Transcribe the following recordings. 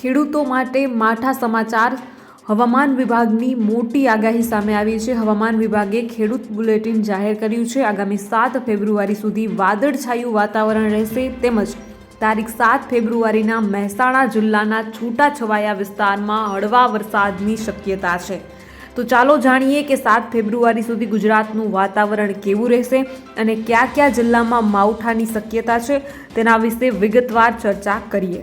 ખેડૂતો માટે માઠા સમાચાર હવામાન વિભાગની મોટી આગાહી સામે આવી છે. હવામાન વિભાગે ખેડૂત બુલેટિન જાહેર કર્યું છે. આગામી સાત ફેબ્રુઆરી સુધી વાદળછાયું વાતાવરણ રહેશે તેમજ તારીખ સાત ફેબ્રુઆરીના મહેસાણા જિલ્લાના છૂટાછવાયા વિસ્તારમાં હળવા વરસાદની શક્યતા છે. તો ચાલો જાણીએ કે સાત ફેબ્રુઆરી સુધી ગુજરાતનું વાતાવરણ કેવું રહેશે અને કયા કયા જિલ્લામાં માવઠાની શક્યતા છે તેના વિશે વિગતવાર ચર્ચા કરીએ.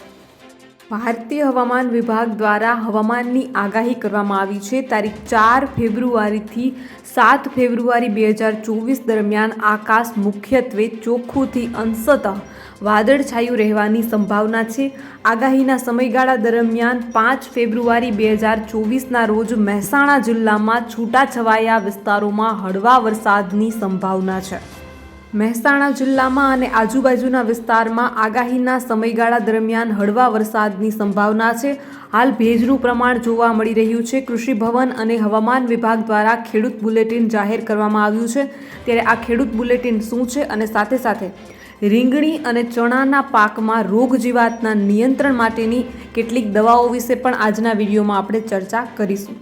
ભારતીય હવામાન વિભાગ દ્વારા હવામાનની આગાહી કરવામાં આવી છે. તારીખ ચાર ફેબ્રુઆરીથી સાત ફેબ્રુઆરી બે હજાર ચોવીસ દરમિયાન આકાશ મુખ્યત્વે ચોખ્ખુંથી અંશતઃ વાદળછાયું રહેવાની સંભાવના છે. આગાહીના સમયગાળા દરમિયાન પાંચ ફેબ્રુઆરી બે હજાર ચોવીસના રોજ મહેસાણા જિલ્લામાં છૂટાછવાયા વિસ્તારોમાં હળવા વરસાદની સંભાવના છે. મહેસાણા જિલ્લામાં અને આજુબાજુના વિસ્તારમાં આગાહીના સમયગાળા દરમિયાન હળવા વરસાદની સંભાવના છે. હાલ ભેજનું પ્રમાણ જોવા મળી રહ્યું છે. કૃષિ ભવન અને હવામાન વિભાગ દ્વારા ખેડૂત બુલેટિન જાહેર કરવામાં આવ્યું છે. ત્યારે આ ખેડૂત બુલેટિન શું છે અને સાથે સાથે રીંગણી અને ચણાના પાકમાં રોગ જીવાતના નિયંત્રણ માટેની કેટલીક દવાઓ વિશે પણ આજના વિડીયોમાં આપણે ચર્ચા કરીશું.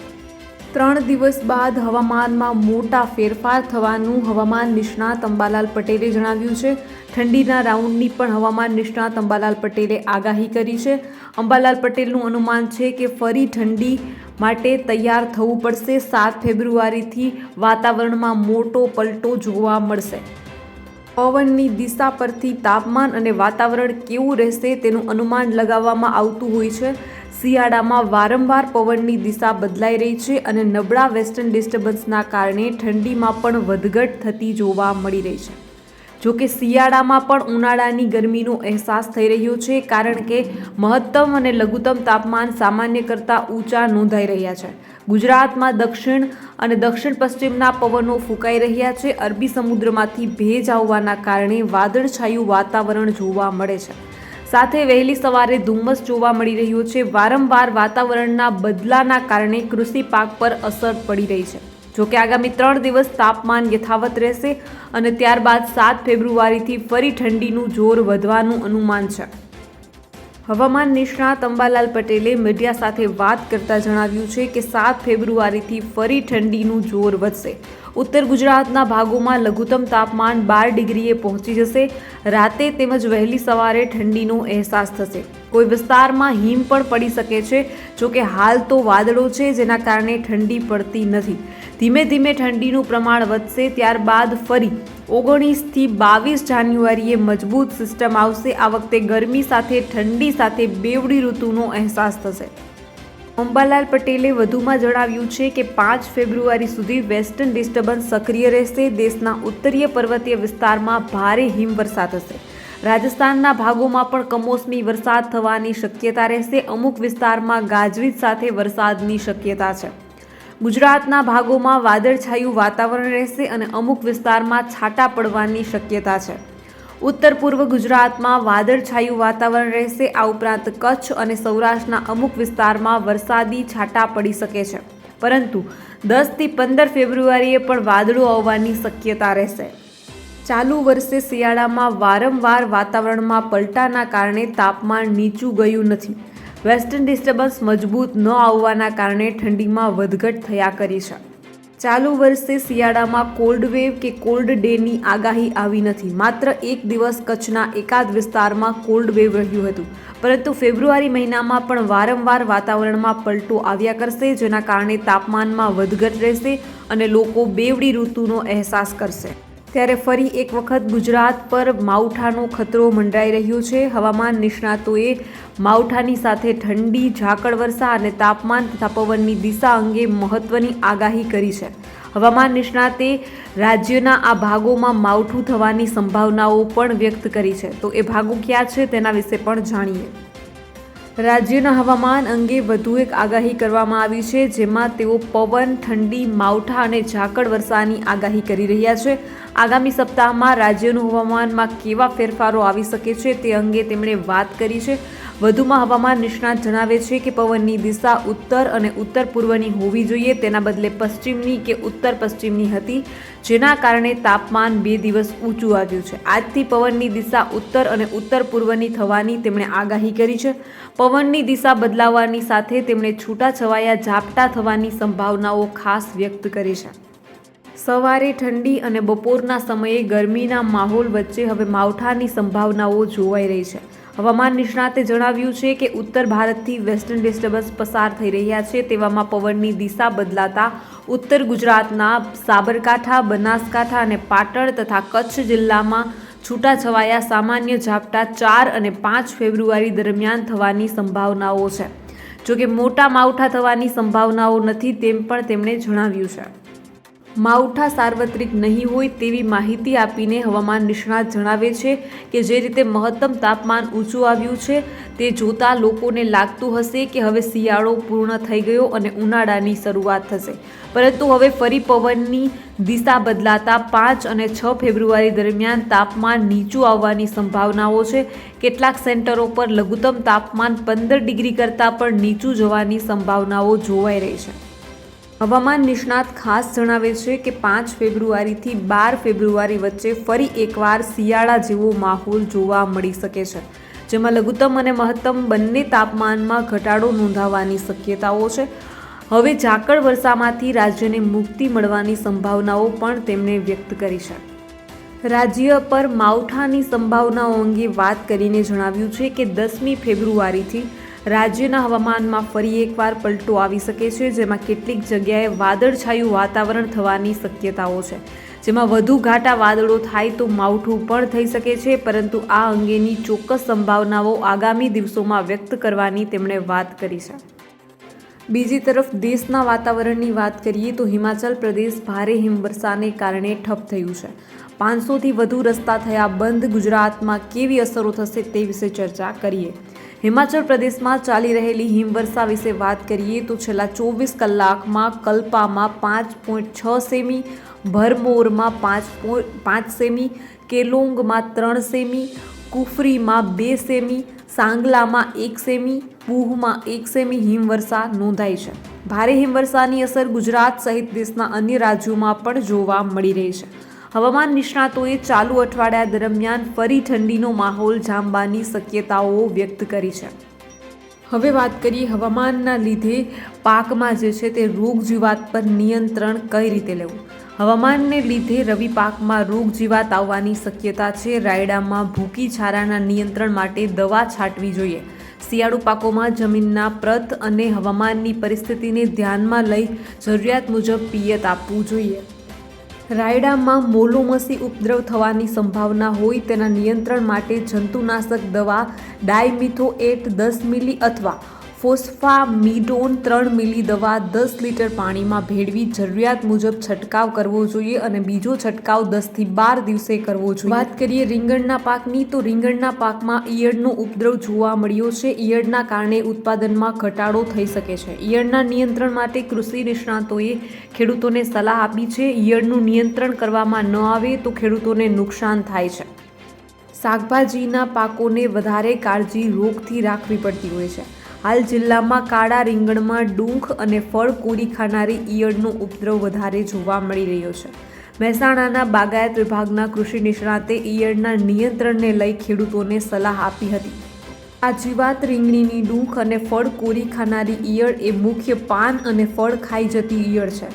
ત્રણ દિવસ બાદ હવામાનમાં મોટા ફેરફાર થવાનું હવામાન નિષ્ણાત અંબાલાલ પટેલે જણાવ્યું છે. ઠંડીના રાઉન્ડની પણ હવામાન નિષ્ણાત અંબાલાલ પટેલે આગાહી કરી છે. અંબાલાલ પટેલનું અનુમાન છે કે ફરી ઠંડી માટે તૈયાર થવું પડશે. સાત ફેબ્રુઆરીથી વાતાવરણમાં મોટો પલટો જોવા મળશે. પવનની દિશા પરથી તાપમાન અને વાતાવરણ કેવું રહેશે તેનું અનુમાન લગાવવામાં આવતું હોય છે. શિયાળામાં વારંવાર પવનની દિશા બદલાઈ રહી છે અને નબળા વેસ્ટર્ન ડિસ્ટર્બન્સના કારણે ઠંડીમાં પણ વધઘટ થતી જોવા મળી રહી છે. જોકે શિયાળામાં પણ ઉનાળાની ગરમીનો અહેસાસ થઈ રહ્યો છે કારણ કે મહત્તમ અને લઘુત્તમ તાપમાન સામાન્ય કરતાં ઊંચા નોંધાઈ રહ્યા છે. ગુજરાતમાં દક્ષિણ અને દક્ષિણ પશ્ચિમના પવનો ફૂંકાઈ રહ્યા છે. અરબી સમુદ્રમાંથી ભેજ આવવાના કારણે વાદળછાયું વાતાવરણ જોવા મળે છે. સાથે વહેલી સવારે ધુમ્મસ જોવા મળી રહ્યું છે. વારંવાર વાતાવરણના બદલાના કારણે કૃષિ પાક પર અસર પડી રહી છે. જોકે આગામી ત્રણ દિવસ તાપમાન યથાવત રહેશે અને ત્યારબાદ સાત ફેબ્રુઆરીથી ફરી ઠંડીનું જોર વધવાનું અનુમાન છે. હવામાન નિષ્ણાત અંબાલાલ પટેલે મીડિયા સાથે વાત કરતા જણાવ્યું છે કે સાત ફેબ્રુઆરીથી ફરી ઠંડીનું જોર વધશે. ઉત્તર ગુજરાતના ભાગોમાં લઘુત્તમ તાપમાન બાર ડિગ્રીએ પહોંચી જશે. રાતે તેમજ વહેલી સવારે ઠંડીનો અહેસાસ થશે. કોઈ વિસ્તારમાં હિમ પણ પડી શકે છે, જોકે હાલ તો વાદળો છે જેના કારણે ઠંડી પડતી નથી. ધીમે ધીમે ઠંડીનું પ્રમાણ વધશે, ત્યારબાદ ફરી ઓગણીસથી બાવીસ જાન્યુઆરીએ મજબૂત સિસ્ટમ આવશે. આ વખતે ગરમી સાથે, ઠંડી સાથે બેવડી ઋતુનો અહેસાસ થશે. અંબાલાલ પટેલે વધુમાં જણાવ્યું છે કે પાંચ ફેબ્રુઆરી સુધી વેસ્ટર્ન ડિસ્ટર્બન્સ સક્રિય રહેશે. દેશના ઉત્તરીય પર્વતીય વિસ્તારમાં ભારે હિમવર્ષા થશે. રાજસ્થાનના ભાગોમાં પણ કમોસમી વરસાદ થવાની શક્યતા રહેશે. અમુક વિસ્તારમાં ગાજવીજ સાથે વરસાદની શક્યતા છે. ગુજરાતના ભાગોમાં વાદળછાયું વાતાવરણ રહેશે અને અમુક વિસ્તારમાં છાંટા પડવાની શક્યતા છે. ઉત્તર પૂર્વ ગુજરાતમાં વાદળછાયું વાતાવરણ રહેશે. આ ઉપરાંત કચ્છ અને સૌરાષ્ટ્રના અમુક વિસ્તારમાં વરસાદી છાંટા પડી શકે છે. પરંતુ દસથી પંદર ફેબ્રુઆરીએ પણ વાદળો આવવાની શક્યતા રહેશે. ચાલુ વર્ષે શિયાળામાં વારંવાર વાતાવરણમાં પલટાના કારણે તાપમાન નીચું ગયું નથી. વેસ્ટર્ન ડિસ્ટર્બન્સ મજબૂત ન આવવાના કારણે ઠંડીમાં વધઘટ થયા કરી છે. ચાલુ વર્ષે શિયાળામાં કોલ્ડ વેવ કે કોલ્ડ ડેની આગાહી આવી નથી. માત્ર એક દિવસ કચ્છના એકાદ વિસ્તારમાં કોલ્ડ વેવ રહ્યું હતું. પરંતુ ફેબ્રુઆરી મહિનામાં પણ વારંવાર વાતાવરણમાં પલટો આવ્યા કરશે, જેના કારણે તાપમાનમાં વધઘટ રહેશે અને લોકો બેવડી ઋતુનો અહેસાસ કરશે. ત્યારે ફરી એક વખત ગુજરાત પર માવઠાનો ખતરો મંડરાઈ રહ્યો છે. હવામાન નિષ્ણાતોએ માવઠાની સાથે ઠંડી, ઝાકળ વર્ષા અને તાપમાન તથા પવનની દિશા અંગે મહત્વની આગાહી કરી છે. હવામાન નિષ્ણાતે રાજ્યના આ ભાગોમાં માવઠું થવાની સંભાવનાઓ પણ વ્યક્ત કરી છે. તો એ ભાગો ક્યાં છે તેના વિશે પણ જાણીએ. રાજ્યના હવામાન અંગે વધુ એક આગાહી કરવામાં આવી છે, જેમાં તેઓ પવન, ઠંડી, માવઠા અને ઝાકળ વર્ષાની આગાહી કરી રહ્યા છે. આગામી સપ્તાહમાં રાજ્યનું હવામાનમાં કેવા ફેરફારો આવી શકે છે તે અંગે તેમણે વાત કરી છે. વધુમાં હવામાન નિષ્ણાત જણાવે છે કે પવનની દિશા ઉત્તર અને ઉત્તર પૂર્વની હોવી જોઈએ. તેના બદલે પશ્ચિમની કે ઉત્તર પશ્ચિમની હતી, જેના કારણે તાપમાન બે દિવસ ઊંચું આવ્યું છે. આજથી પવનની દિશા ઉત્તર અને ઉત્તર પૂર્વની થવાની તેમણે આગાહી કરી છે. પવનની દિશા બદલાવાની સાથે તેમણે છૂટાછવાયા ઝાપટા થવાની સંભાવનાઓ ખાસ વ્યક્ત કરી છે. સવારે ઠંડી અને બપોરના સમયે ગરમીના માહોલ વચ્ચે હવે માવઠાની સંભાવનાઓ જોવાઈ રહી છે. હવામાન નિષ્ણાતે જણાવ્યું છે કે ઉત્તર ભારતથી વેસ્ટર્ન ડિસ્ટર્બન્સ પસાર થઈ રહ્યા છે, તેવામાં પવનની દિશા બદલાતા ઉત્તર ગુજરાતના સાબરકાંઠા, બનાસકાંઠા અને પાટણ તથા કચ્છ જિલ્લામાં છૂટાછવાયા સામાન્ય ઝાપટા ચાર અને પાંચ ફેબ્રુઆરી દરમિયાન થવાની સંભાવનાઓ છે. જોકે મોટા માવઠા થવાની સંભાવનાઓ નથી તેમ પણ તેમણે જણાવ્યું છે. માવઠા સાર્વત્રિક નહીં હોય તેવી માહિતી આપીને હવામાન નિષ્ણાત જણાવે છે કે જે રીતે મહત્તમ તાપમાન ઊંચું આવ્યું છે, તે જોતા લોકોને લાગતું હશે કે હવે શિયાળો પૂર્ણ થઈ ગયો અને ઉનાળાની શરૂઆત થશે. પરંતુ હવે ફરી પવનની દિશા બદલાતા પાંચ અને છ ફેબ્રુઆરી દરમિયાન તાપમાન નીચું આવવાની સંભાવનાઓ છે. કેટલાક સેન્ટરો પર લઘુત્તમ તાપમાન પંદર ડિગ્રી કરતાં પણ નીચું જવાની સંભાવનાઓ જોવાઈ રહી છે. હવામાન નિષ્ણાત ખાસ જણાવે છે કે પાંચ ફેબ્રુઆરીથી બાર ફેબ્રુઆરી વચ્ચે ફરી એકવાર શિયાળા જેવો માહોલ જોવા મળી શકે છે, જેમાં લઘુત્તમ અને મહત્તમ બંને તાપમાનમાં ઘટાડો નોંધાવાની શક્યતાઓ છે. હવે ઝાકળ વર્ષામાંથી રાજ્યને મુક્તિ મળવાની સંભાવનાઓ પણ તેમણે વ્યક્ત કરી છે. રાજ્ય પર માવઠાની સંભાવનાઓ અંગે વાત કરીને જણાવ્યું છે કે દસમી ફેબ્રુઆરીથી રાજ્યના હવામાનમાં ફરી એકવાર પલટો આવી શકે છે, જેમાં કેટલીક જગ્યાએ વાદળછાયું વાતાવરણ થવાની શક્યતાઓ છે. જેમાં વધુ ઘાટા વાદળો થાય તો માવઠું પણ થઈ શકે છે, પરંતુ આ અંગેની ચોક્કસ સંભાવનાઓ આગામી દિવસોમાં વ્યક્ત કરવાની તેમણે વાત કરી છે. બીજી તરફ દેશના વાતાવરણની વાત કરીએ તો હિમાચલ પ્રદેશ ભારે હિમવર્ષાને કારણે ઠપ થયું છે. પાંચસોથી વધુ રસ્તા થયા બંધ. ગુજરાતમાં કેવી અસરો થશે તે વિશે ચર્ચા કરીએ. હિમાચલ પ્રદેશમાં ચાલી રહેલી હિમવર્ષા વિશે વાત કરીએ તો છેલ્લા ચોવીસ કલાકમાં કલ્પામાં પાંચ પોઈન્ટ છ સેમી, ભરમોરમાં પાંચ પાંચ સેમી, કેલોંગમાં ત્રણ સેમી, કુફરીમાં બે સેમી સાંગલામાં એક સેમી, પૂહમાં એક સેમી હિમવર્ષા નોંધાઈ છે. ભારે હિમવર્ષાની અસર ગુજરાત સહિત દેશના અન્ય રાજ્યોમાં પણ જોવા મળી રહી છે. હવામાન નિષ્ણાતોએ ચાલુ અઠવાડિયા દરમિયાન ફરી ઠંડીનો માહોલ જામવાની શક્યતાઓ વ્યક્ત કરી છે. હવે વાત કરીએ હવામાનના લીધે પાકમાં જે છે તે રોગ જીવાત પર નિયંત્રણ કઈ રીતે લેવું? હવામાનને લીધે રવિ પાકમાં રોગ જીવાત આવવાની શક્યતા છે. રાયડામાં ભૂકી છારાના નિયંત્રણ માટે દવા છાંટવી જોઈએ. શિયાળુ પાકોમાં જમીનના પ્રત અને હવામાનની પરિસ્થિતિને ધ્યાનમાં લઈ જરૂરિયાત મુજબ પિયત આપવું જોઈએ. રાયડામાં મોલોમસી ઉપદ્રવ થવાની સંભાવના હોય તેના નિયંત્રણ માટે જંતુનાશક દવા, ડાયમિથોએટ દસ મિલી અથવા ફોસ્ફામીડોન ત્રણ મિલી દવા દસ લીટર પાણીમાં ભેળવી જરૂરિયાત મુજબ છંટકાવ કરવો જોઈએ અને બીજો છંટકાવ દસથી બાર દિવસે કરવો જોઈએ. વાત કરીએ રીંગણના પાકની, તો રીંગણના પાકમાં ઈયળનો ઉપદ્રવ જોવા મળ્યો છે. ઈયળના કારણે ઉત્પાદનમાં ઘટાડો થઈ શકે છે. ઈયળના નિયંત્રણ માટે કૃષિ નિષ્ણાતોએ ખેડૂતોને સલાહ આપી છે. ઈયળનું નિયંત્રણ કરવામાં ન આવે તો ખેડૂતોને નુકસાન થાય છે. શાકભાજીના પાકોને વધારે કાળજી રોગથી રાખવી પડતી હોય છે. હાલ જિલ્લામાં કાળા રીંગણમાં ડૂંખ અને ફળ કોરી ખાનારી ઈયળનો ઉપદ્રવ વધારે જોવા મળી રહ્યો છે. મહેસાણાના બાગાયત વિભાગના કૃષિ નિષ્ણાતે ઈયળના નિયંત્રણને લઈ ખેડૂતોને સલાહ આપી હતી. આ જીવાત રીંગણીની ડૂંખ અને ફળ કોરી ખાનારી ઈયળ એ મુખ્ય પાન અને ફળ ખાઈ જતી ઈયળ છે.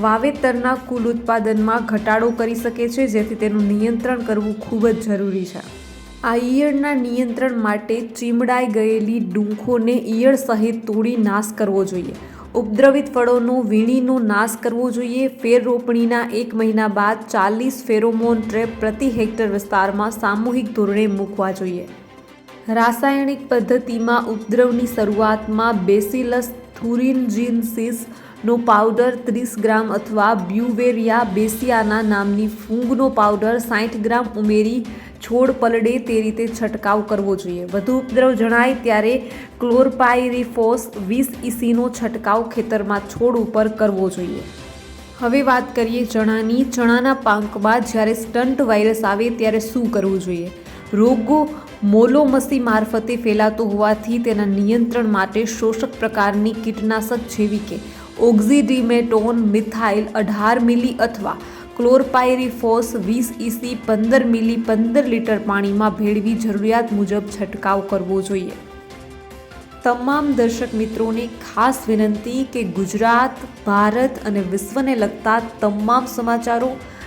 વાવેતરના કુલ ઉત્પાદનમાં ઘટાડો કરી શકે છે, જેથી તેનું નિયંત્રણ કરવું ખૂબ જ જરૂરી છે. આ ઈયળના નિયંત્રણ માટે ચીમડાઈ ગયેલી ડૂંખોને ઈયળ સહિત તોડી નાશ કરવો જોઈએ. ઉપદ્રવિત ફળોનો વીણીનો નાશ કરવો જોઈએ. ફેર રોપણીના એક મહિના બાદ ચાલીસ ફેરોમોન ટ્રેપ પ્રતિ હેક્ટર વિસ્તારમાં સામૂહિક ધોરણે મૂકવા જોઈએ. રાસાયણિક પદ્ધતિમાં ઉપદ્રવની શરૂઆતમાં બેસિલસ થુરિન્જિન્સિસ નો પાવડર ત્રીસ ગ્રામ અથવા બ્યુવેરિયા બેસિયાના નામની ફૂંગનો પાવડર સાઠ ગ્રામ ઉમેરી છોડ પલળે તે રીતે છંટકાવ કરવો જોઈએ. વધુ ઉપદ્રવ જણાય ત્યારે ક્લોરપાયરીફોસ વીસ ઇસીનો છંટકાવ ખેતરમાં છોડ ઉપર કરવો જોઈએ. હવે વાત કરીએ ચણાની. ચણાના પાંકમાં જ્યારે સ્ટન્ટ વાયરસ આવે ત્યારે શું કરવું જોઈએ? રોગો મોલોમસી મારફતે ફેલાતો હોવાથી તેના નિયંત્રણ માટે શોષક પ્રકારની કીટનાશક જેવી કે ઓક્ઝીડીમેટોન, મિથાઇલ અઢાર મિલી અથવા ક્લોરપાયરીફોસ વીસ ઇસી પંદર મિલી પંદર લીટર પાણીમાં ભેળવી જરૂરિયાત મુજબ છંટકાવ કરવો જોઈએ. તમામ દર્શક મિત્રોને ખાસ વિનંતી કે ગુજરાત, ભારત અને વિશ્વને લગતા તમામ સમાચારો